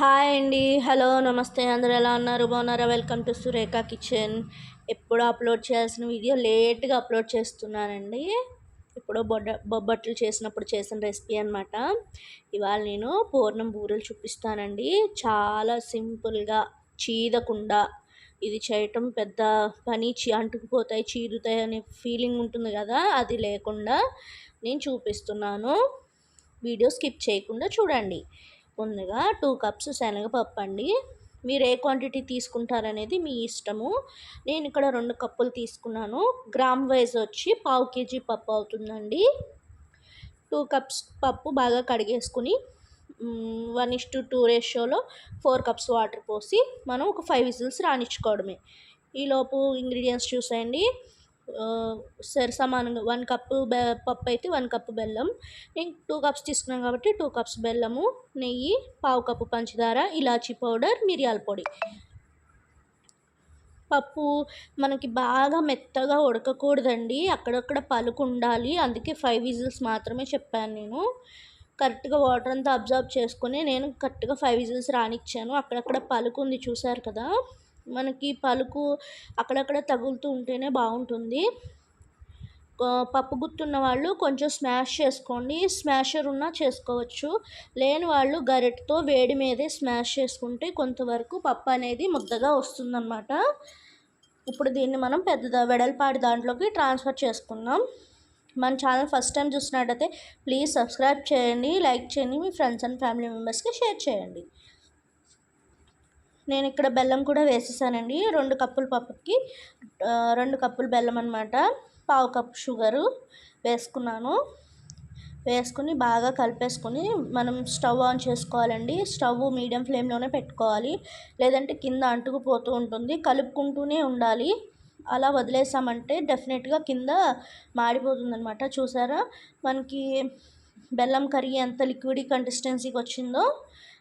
Hi అండి. Hello నమస్తే. అందరు ఎలా ఉన్నారు? బాగున్నారా? Welcome to Surekha kitchen. ఎప్పుడు అప్లోడ్ చేయాల్సిన వీడియో లేట్గా అప్లోడ్ చేస్తున్నానండి. ఇప్పుడు బొడ్డ బొబ్బట్లు చేసినప్పుడు చేసిన రెసిపీ అనమాట ఇవాళ నేను పూర్ణం బూరెలు చూపిస్తానండి. చాలా సింపుల్గా చీదకుండా ఇది చేయటం పెద్ద పని చీ అంటుకుపోతాయి చీదుతాయి అనే ఫీలింగ్ ఉంటుంది కదా అది లేకుండా నేను చూపిస్తున్నాను. వీడియో స్కిప్ చేయకుండా చూడండి. ముందుగా టూ కప్స్ శనగపప్పు అండి మీరు ఏ క్వాంటిటీ తీసుకుంటారనేది మీ ఇష్టము. నేను ఇక్కడ రెండు కప్పులు తీసుకున్నాను. గ్రామ్ వైజ్ వచ్చి పావు కేజీ పప్పు అవుతుందండి. టూ కప్స్ పప్పు బాగా కడిగేసుకుని వన్ ఇస్ టు టూ రేషియోలో ఫోర్ కప్స్ వాటర్ పోసి మనం ఒక ఫైవ్ విజిల్స్ రానిచ్చుకోవడమే. ఈలోపు ఇంగ్రీడియంట్స్ చూసేయండి. సరి సమానంగా వన్ కప్పు బె పప్పు అయితే వన్ కప్పు బెల్లం. నేను టూ కప్స్ తీసుకున్నాను కాబట్టి టూ కప్స్ బెల్లము నెయ్యి పావు కప్పు పంచదార ఇలాచీ పౌడర్ మిరియాల పొడి. పప్పు మనకి బాగా మెత్తగా ఉడకకూడదండి. అక్కడక్కడ పలుకు ఉండాలి. అందుకే ఫైవ్ విజిల్స్ మాత్రమే చెప్పాను నేను. కరెక్ట్గా వాటర్ అంతా అబ్జర్వ్ చేసుకొని నేను కరెక్ట్గా ఫైవ్ విజిల్స్ రానిచ్చాను. అక్కడక్కడ పలుకుంది చూసారు కదా? మనకి పలుకు అక్కడక్కడ తగులుతూ ఉంటేనే బాగుంటుంది. పప్పు గుత్తున్న వాళ్ళు కొంచెం స్మాష్ చేసుకోండి. స్మాషర్ ఉన్నా చేసుకోవచ్చు. లేని వాళ్ళు గరిటతో వేడి మీదే స్మాష్ చేసుకుంటే కొంతవరకు పప్పు అనేది ముద్దగా వస్తుందన్నమాట. ఇప్పుడు దీన్ని మనం పెద్ద వెడల్పాటి దాంట్లోకి ట్రాన్స్ఫర్ చేసుకుందాం. మన ఛానల్ ఫస్ట్ టైం చూసినట్టయితే ప్లీజ్ సబ్స్క్రైబ్ చేయండి లైక్ చేయండి మీ ఫ్రెండ్స్ అండ్ ఫ్యామిలీ మెంబర్స్కి షేర్ చేయండి. నేను ఇక్కడ బెల్లం కూడా వేసేసానండి. రెండు కప్పుల పప్పుకి రెండు కప్పులు బెల్లం అనమాట పావు కప్పు షుగరు వేసుకున్నాను. వేసుకుని బాగా కలిపేసుకొని మనం స్టవ్ ఆన్ చేసుకోవాలండి. స్టవ్ మీడియం ఫ్లేమ్లోనే పెట్టుకోవాలి. లేదంటే కింద అంటుకుపోతూ ఉంటుంది. కలుపుకుంటూనే ఉండాలి. అలా వదిలేసామంటే డెఫినెట్గా కింద మాడిపోతుందనమాట చూసారా? మనకి బెల్లం కరిగి ఎంత లిక్విడ్ కన్సిస్టెన్సీకి వచ్చిందో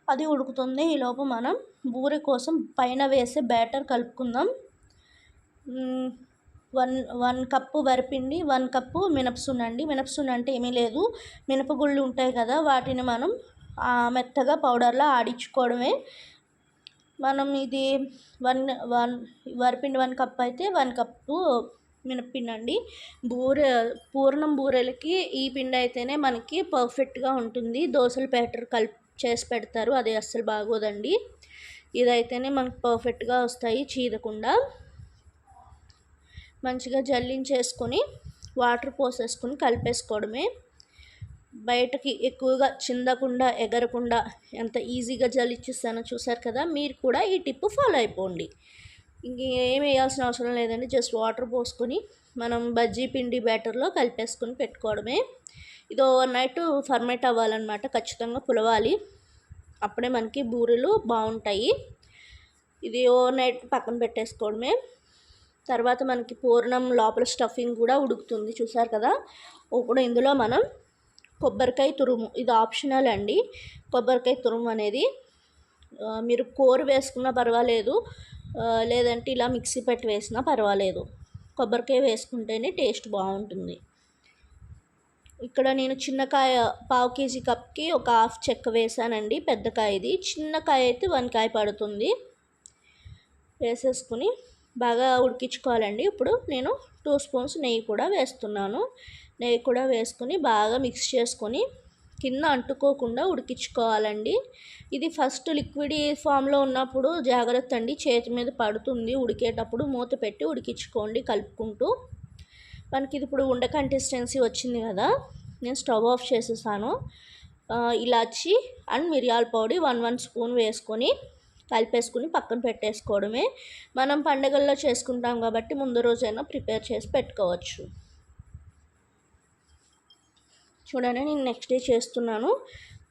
అది ఉడుకుతుంది. ఈలోపు మనం బూరె కోసం పైన వేసే బ్యాటర్ కలుపుకుందాం. వన్ వన్ కప్పు వరిపిండి వన్ కప్పు మినపసున్న అండి మినపసున్న అంటే ఏమీ లేదు. మినపగుళ్ళు ఉంటాయి కదా వాటిని మనం మెత్తగా పౌడర్లో ఆడించుకోవడమే. మనం ఇది వన్ వన్ వరిపిండి వన్ కప్ అయితే వన్ కప్పు మినప్పిండి అండి బూరె పూర్ణం బూరెలకి ఈ పిండి అయితేనే మనకి పర్ఫెక్ట్గా ఉంటుంది. దోశల బ్యాటర్ కలిపి చేసి పెడతారు అది అస్సలు బాగోదండి. ఇదైతేనే మనకు పర్ఫెక్ట్గా వస్తాయి చీదకుండా. మంచిగా జల్లించేసుకొని వాటర్ పోసేసుకొని కలిపేసుకోవడమే. బయటకి ఎక్కువగా చిందకుండా ఎగరకుండా ఎంత ఈజీగా జల్లిచ్చిస్తానో చూసారు కదా మీరు కూడా ఈ టిప్ ఫాలో అయిపోండి. ఇంకేం వేయాల్సిన అవసరం లేదండి. జస్ట్ వాటర్ పోసుకొని మనం బజ్జీ పిండి బ్యాటర్లో కలిపేసుకొని పెట్టుకోవడమే. ఇది ఓవర్ నైట్ ఫర్మేట్ అవ్వాలన్నమాట. ఖచ్చితంగా పులవాలి. అప్పుడే మనకి బూరెలు బాగుంటాయి. ఇది ఓవర్ నైట్ పక్కన పెట్టేసుకోవడమే. తర్వాత మనకి పూర్ణం లోపల స్టఫింగ్ కూడా ఉడుకుతుంది. చూసారు కదా? ఇప్పుడు ఇందులో మనం కొబ్బరికాయ తురుము. ఇది ఆప్షనల్ అండి. కొబ్బరికాయ తురుము అనేది మీరు కోరు వేసుకున్నా పర్వాలేదు. లేదంటే ఇలా మిక్సీ పెట్టి వేసినా పర్వాలేదు. కొబ్బరికాయ వేసుకుంటేనే టేస్ట్ బాగుంటుంది. ఇక్కడ నేను చిన్నకాయ పావు కేజీ కప్కి ఒక హాఫ్ చెక్క వేసానండి పెద్ద కాయ ఇది చిన్న కాయ అయితే వన్ కాయ పడుతుంది. వేసేసుకుని బాగా ఉడికించుకోవాలండి. ఇప్పుడు నేను టూ స్పూన్స్ నెయ్యి కూడా వేస్తున్నాను. నెయ్యి కూడా వేసుకుని బాగా మిక్స్ చేసుకొని కింద అంటుకోకుండా ఉడికించుకోవాలండి. ఇది ఫస్ట్ లిక్విడ్ ఫామ్లో ఉన్నప్పుడు జాగ్రత్త అండి. చేతి మీద పడుతుంది. ఉడికేటప్పుడు మూత పెట్టి ఉడికించుకోండి కలుపుకుంటూ. మనకి ఇది ఇప్పుడు ఉండ కన్సిస్టెన్సీ వచ్చింది కదా. నేను స్టవ్ ఆఫ్ చేసేసాను. ఇలాచి అండ్ మిరియాల పొడి వన్ వన్ స్పూన్ వేసుకొని కలిపేసుకుని పక్కన పెట్టేసుకోవడమే. మనం పండగల్లో చేసుకుంటాం కాబట్టి ముందు రోజైనా ప్రిపేర్ చేసి పెట్టుకోవచ్చు. చూడండి నేను నెక్స్ట్ డే చేస్తున్నాను.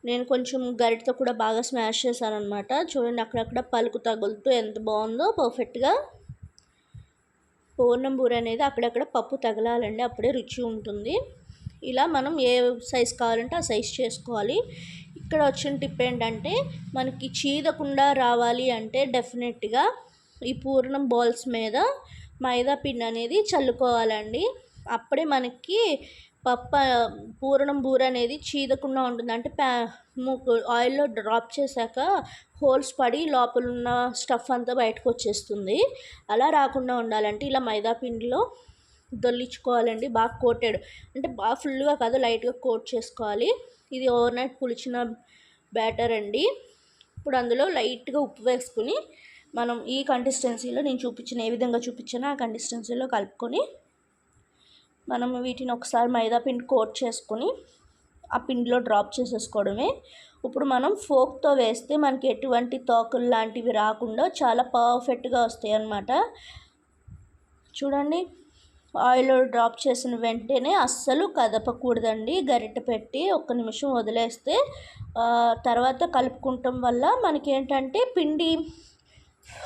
నేను కొంచెం గరిటతో కూడా బాగా స్మాష్ చేశాను అనమాట చూడండి అక్కడక్కడ పలుకు తగులుతూ ఎంత బాగుందో పర్ఫెక్ట్గా పూర్ణం బూర అనేది అక్కడక్కడ పప్పు తగలాలండి అప్పుడే రుచి ఉంటుంది. ఇలా మనం ఏ సైజ్ కావాలంటే ఆ సైజ్ చేసుకోవాలి. ఇక్కడ వచ్చిన టిప్ ఏంటంటే మనకి చీదకుండా రావాలి అంటే డెఫినెట్గా ఈ పూర్ణం బాల్స్ మీద మైదా పిండి అనేది చల్లుకోవాలండి. అప్పుడే మనకి పప్ప పూరణం బూర అనేది చీదకుండా ఉంటుంది. అంటే ప్యా మూకు ఆయిల్లో డ్రాప్ చేశాక హోల్స్ పడి లోపల ఉన్న స్టఫ్ అంతా బయటకు వచ్చేస్తుంది. అలా రాకుండా ఉండాలంటే ఇలా మైదా పిండిలో దొల్లించుకోవాలండి. బాగా కోటెడ్. అంటే బాగా ఫుల్గా కాదు లైట్గా కోట్ చేసుకోవాలి. ఇది ఓవర్ నైట్ పులిచిన బ్యాటర్ అండి. ఇప్పుడు అందులో లైట్గా ఉప్పు వేసుకుని మనం ఈ కన్సిస్టెన్సీలో నేను చూపించిన ఏ విధంగా చూపించానో ఆ కన్సిస్టెన్సీలో కలుపుకొని మనం వీటిని ఒకసారి మైదా పిండి కోట్ చేసుకొని ఆ పిండిలో డ్రాప్ చేసేసుకోవడమే. ఇప్పుడు మనం ఫోక్తో వేస్తే మనకి ఎటువంటి తోకలు లాంటివి రాకుండా చాలా పర్ఫెక్ట్గా వస్తాయి అన్నమాట చూడండి ఆయిల్ డ్రాప్ చేసిన వెంటనే అస్సలు కదపకూడదండి. గరిటె పెట్టి ఒక్క నిమిషం వదిలేస్తే తర్వాత కలుపుకుంటాం వల్ల మనకి ఏంటంటే పిండి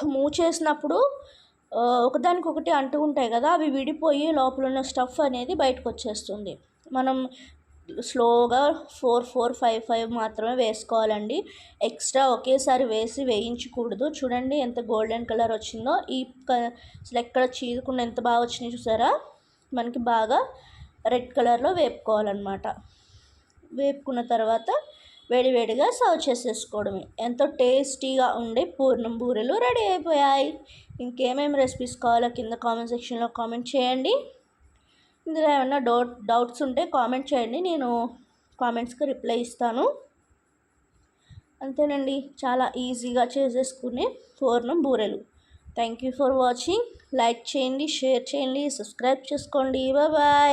మూచేసినప్పుడు చేసినప్పుడు ఒకదానికొకటి అంటూ ఉంటాయి కదా అవి విడిపోయి లోపల ఉన్న స్టఫ్ అనేది బయటకు వచ్చేస్తుంది మనం స్లోగా ఫోర్ ఫోర్ ఫైవ్ ఫైవ్ మాత్రమే వేసుకోవాలండి. ఎక్స్ట్రా ఒకేసారి వేసి వేయించకూడదు. చూడండి ఎంత గోల్డెన్ కలర్ వచ్చిందో. ఈ అసలు ఎక్కడ చీదకుండా ఎంత బాగా వచ్చినాయి చూసారా? మనకి బాగా రెడ్ కలర్లో వేపుకోవాలన్నమాట. వేపుకున్న తర్వాత వేడివేడిగా సర్వ్ చేసేసుకోవడమే. ఎంతో టేస్టీగా ఉండే పూర్ణం బూరెలు రెడీ అయిపోయాయి. ఇంకేమేమి రెసిపీస్ కావాలో కింద కామెంట్ సెక్షన్లో కామెంట్ చేయండి. ఇందులో ఏమైనా డౌట్ డౌట్స్ ఉంటే కామెంట్ చేయండి. నేను కామెంట్స్కి రిప్లై ఇస్తాను. అంతేనండి. చాలా ఈజీగా చేసేసుకునే పూర్ణం బూరెలు. Thank you for watching. Like చేయండి షేర్ చేయండి సబ్స్క్రైబ్ చేసుకోండి. బాయ్.